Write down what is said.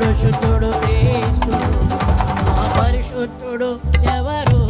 పురుషుతుడు క్రీస్తు ఆ పరిశుద్ధుడు ఎవరు?